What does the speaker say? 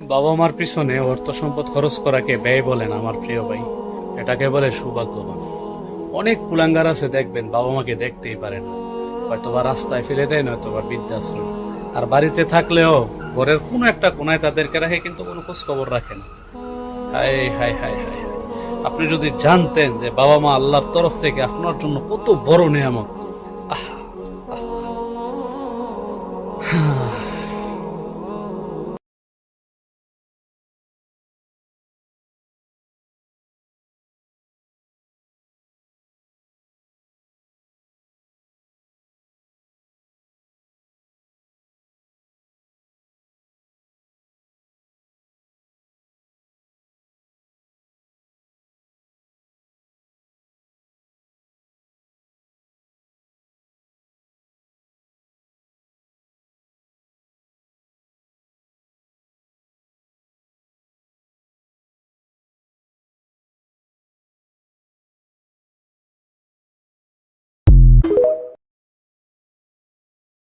বাবা মার পিছনে অর্থ সম্পদ খরচ করাকে ব্যয় বলেন আমার প্রিয় ভাই। এটাকে বলে সৌভাগ্যবান। অনেক কুলাঙ্গার আছে, দেখবেন বাবা মাকে দেখতেই পারে না। হয়তো বা রাস্তায় ফেলে দেয় নয়তো বা বৃদ্ধাশ্রম। আর বাড়িতে থাকলেও ঘরের কোনো একটা কোনায় তাদেরকে রাখে, কিন্তু কোনো খোঁজখবর রাখে না। হাই হাই হাই হাই আপনি যদি জানতেন যে বাবা মা আল্লাহর তরফ থেকে আপনার জন্য কত বড় নিয়ামত। আহ।